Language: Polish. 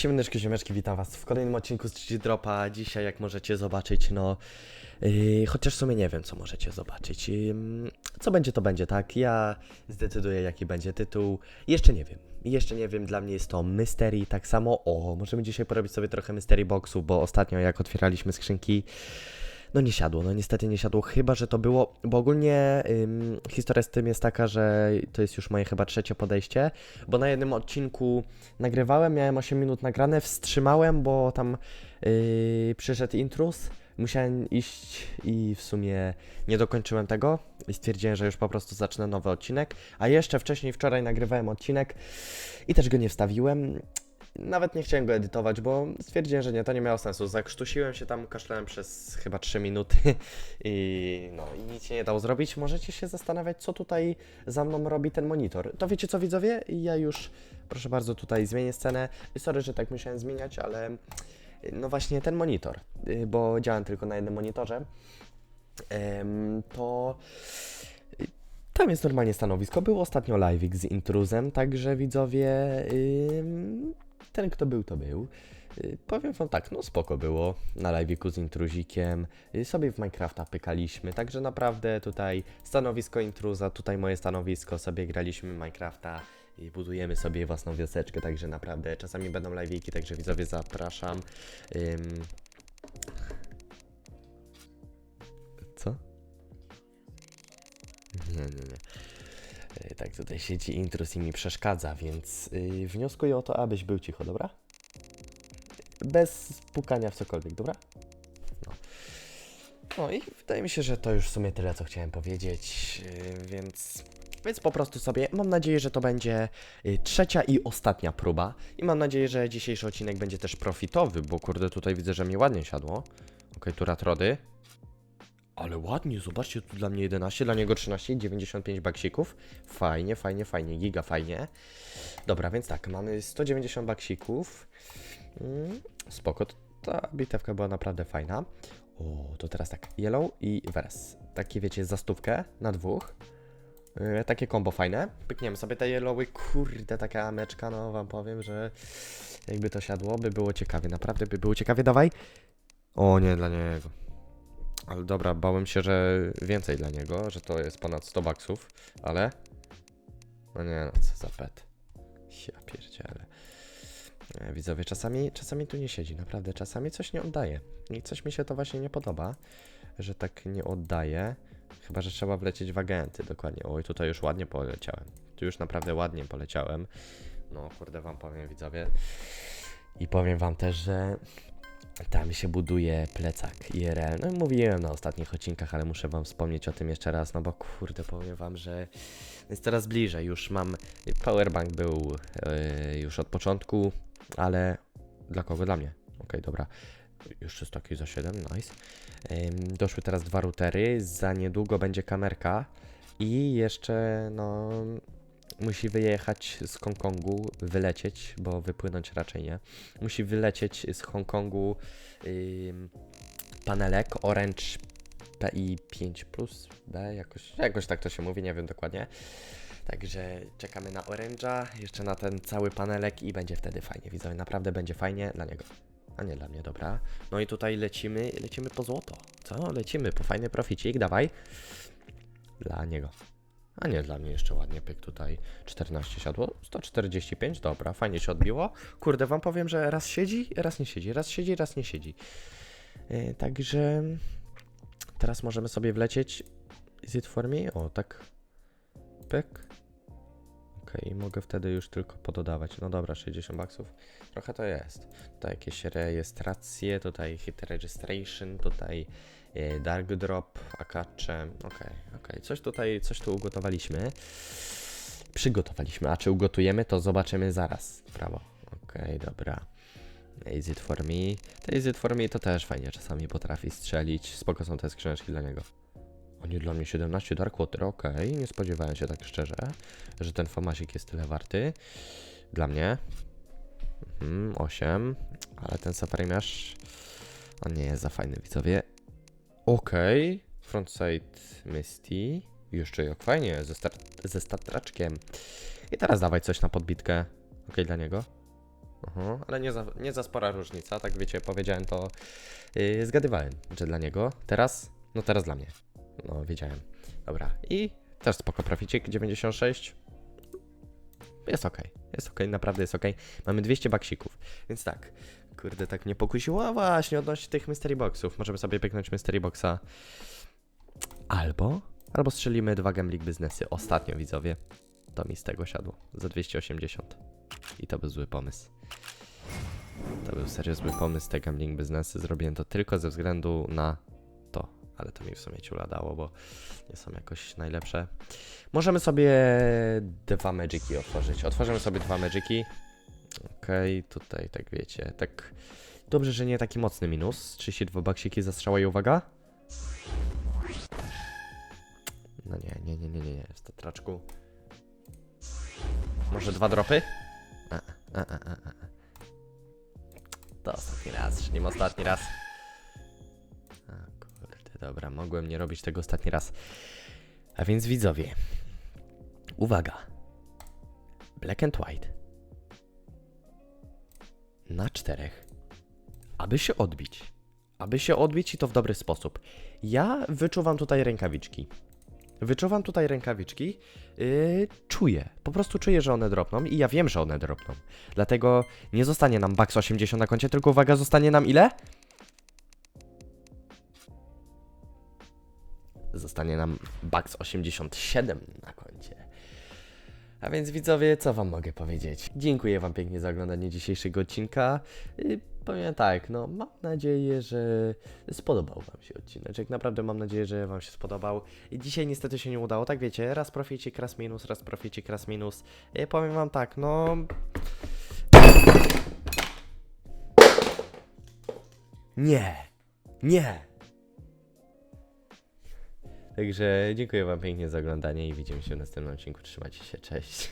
Siemaneczki, ziomeczki, witam was w kolejnym odcinku z 3 Dropa. Dzisiaj, jak możecie zobaczyć, no... Yy, chociaż w sumie nie wiem, co możecie zobaczyć. Yy, co będzie, to będzie, tak? Ja zdecyduję, jaki będzie tytuł. Jeszcze nie wiem. Jeszcze nie wiem, dla mnie jest to Mystery. Tak samo, o, możemy dzisiaj porobić sobie trochę Mystery Boxu, bo ostatnio, jak otwieraliśmy skrzynki, no nie siadło, no niestety nie siadło, chyba że to było, bo ogólnie ym, historia z tym jest taka, że to jest już moje chyba trzecie podejście, bo na jednym odcinku nagrywałem, miałem 8 minut nagrane, wstrzymałem, bo tam yy, przyszedł intrus, musiałem iść i w sumie nie dokończyłem tego i stwierdziłem, że już po prostu zacznę nowy odcinek, a jeszcze wcześniej wczoraj nagrywałem odcinek i też go nie wstawiłem. Nawet nie chciałem go edytować, bo stwierdziłem, że nie, to nie miało sensu. Zakrztusiłem się tam, kaszlałem przez chyba 3 minuty i no i nic się nie dało zrobić. Możecie się zastanawiać, co tutaj za mną robi ten monitor. To wiecie co widzowie? Ja już, proszę bardzo, tutaj zmienię scenę. Sorry, że tak musiałem zmieniać, ale no właśnie ten monitor, y, bo działam tylko na jednym monitorze, to tam jest normalnie stanowisko. Był ostatnio live'ik z intruzem, także widzowie, ym, ten kto był, to był. Y, Powiem wam tak, no spoko było na live'iku z intruzikiem, y, sobie w Minecrafta pykaliśmy, także naprawdę tutaj stanowisko intruza, tutaj moje stanowisko, sobie graliśmy Minecrafta i budujemy sobie własną wioseczkę, także naprawdę czasami będą live'iki, także widzowie zapraszam. Nie, nie, Tak, tutaj siedzi intrus i mi przeszkadza, więc yy, wnioskuję o to, abyś był cicho, dobra? Bez pukania w cokolwiek, dobra? No. No i wydaje mi się, że to już w sumie tyle, co chciałem powiedzieć, yy, więc... Więc po prostu sobie, mam nadzieję, że to będzie y, trzecia i ostatnia próba. I mam nadzieję, że dzisiejszy odcinek będzie też profitowy, bo kurde, tutaj widzę, że mi ładnie siadło. Okej, tu ratrody. Ale ładnie, zobaczcie, tu dla mnie 11, dla niego 13, 95 baksików. Fajnie, fajnie, fajnie, giga fajnie. Dobra, więc tak, mamy 190 baksików. Mm, spoko, ta bitewka była naprawdę fajna. O, to teraz tak, yellow i wers. Takie wiecie, za stówkę na dwóch. Yy, takie kombo fajne. Pykniemy sobie te yellowy, kurde, taka ameczka, no wam powiem, że jakby to siadło, by było ciekawie, naprawdę by było ciekawie, dawaj. O nie, dla niego. Ale dobra, bałem się, że więcej dla niego, że to jest ponad 100 baksów, ale... No nie no, co za pet. Ja pierdziele. Widzowie, czasami, czasami tu nie siedzi, naprawdę, czasami coś nie oddaje. I coś mi się to właśnie nie podoba, że tak nie oddaje. Chyba, że trzeba wlecieć w agenty, dokładnie. Oj, tutaj już ładnie poleciałem. Tu już naprawdę ładnie poleciałem. No, kurde, wam powiem, widzowie. I powiem wam też, że tam się buduje plecak IRL. No mówiłem na ostatnich odcinkach, ale muszę wam wspomnieć o tym jeszcze raz, no bo kurde, powiem wam, że jest coraz bliżej. Już mam, powerbank był yy, już od początku, ale dla kogo? Dla mnie. Okej, dobra. Jeszcze jest taki za 7, nice. Doszły teraz dwa routery, za niedługo będzie kamerka i jeszcze, no, musi wyjechać z Hongkongu, wylecieć, bo wypłynąć raczej nie. Musi wylecieć z Hongkongu ym, panelek Orange PI 5 Plus B, jakoś, jakoś tak to się mówi, nie wiem dokładnie. Także czekamy na Orange'a, jeszcze na ten cały panelek i będzie wtedy fajnie. Widzowie, naprawdę będzie fajnie dla niego. A nie dla mnie, dobra. No i tutaj lecimy, lecimy po złoto. Co? Lecimy po fajny proficik, dawaj. Dla niego. A nie, dla mnie jeszcze ładnie pyk tutaj 14 siadło, 145, dobra, fajnie się odbiło. Kurde, wam powiem, że raz siedzi, raz nie siedzi, raz siedzi, raz nie siedzi. Yy, także teraz możemy sobie wlecieć. Is it for me? O, tak. Pyk. Okej, mogę wtedy już tylko pododawać. No dobra, 60 baksów. Trochę to jest. Tutaj jakieś rejestracje, tutaj hit registration, tutaj dark drop, akacze. Okej, okej. Coś tutaj, coś tu ugotowaliśmy. Przygotowaliśmy, a czy ugotujemy, to zobaczymy zaraz. w Prawo. Okej, dobra. Is it for me? To is it for me to też fajnie czasami potrafi strzelić. Spoko są te skrzyneczki dla niego. O nie, dla mnie 17 Dark Water, okej. Nie spodziewałem się tak szczerze, że ten famasik jest tyle warty. Dla mnie. Mhm, 8. Ale ten Mesh... On nie jest za fajny, widzowie. Okej. Frontside Misty. Jeszcze jak fajnie, ze, star- ze statraczkiem. I teraz dawaj coś na podbitkę. Okej, dla niego. Mhm, ale nie za, nie za spora różnica, tak wiecie, powiedziałem to, yy, zgadywałem, że dla niego. Teraz? No teraz dla mnie. No, wiedziałem. Dobra, i też spoko proficik, 96. Jest ok, jest ok, naprawdę jest ok. Mamy 200 baksików, więc tak. Kurde, tak mnie pokusiło. A właśnie, odnośnie tych mystery boxów. Możemy sobie pyknąć mystery boxa. Albo, albo strzelimy dwa gambling biznesy. Ostatnio, widzowie. To mi z tego siadło. Za 280. I to był zły pomysł. To był serio zły pomysł, te gambling biznesy. Zrobiłem to tylko ze względu na to. Ale to mi w sumie ciula dało, bo nie są jakoś najlepsze. Możemy sobie dwa magiki otworzyć. Otworzymy sobie dwa magiki. Okej, tutaj tak wiecie, tak... Dobrze, że nie taki mocny minus. 32 baksiki za strzała i uwaga. No nie, nie, nie, nie, nie, nie, w tetraczku. Może dwa dropy? A, a, a, a. To ostatni raz, czyli ostatni raz. A kurde, dobra, mogłem nie robić tego ostatni raz. A więc widzowie, uwaga. Black and white. Na czterech. Aby się odbić. Aby się odbić i to w dobry sposób. Ja wyczuwam tutaj rękawiczki. Wyczuwam tutaj rękawiczki. Yy, czuję. Po prostu czuję, że one dropną i ja wiem, że one dropną. Dlatego nie zostanie nam Bax 80 na koncie, tylko uwaga, zostanie nam ile? Zostanie nam Bax 87 na koncie. A więc widzowie, co wam mogę powiedzieć? Dziękuję wam pięknie za oglądanie dzisiejszego odcinka. Yy, powiem tak, no mam nadzieję, że spodobał wam się odcinek. Naprawdę mam nadzieję, że wam się spodobał. Dzisiaj niestety się nie udało, tak wiecie, raz proficik, raz minus, raz proficik, raz minus. Yy, powiem wam tak, no... Nie! Nie! Także dziękuję wam pięknie za oglądanie i widzimy się w następnym odcinku. Trzymajcie się, cześć.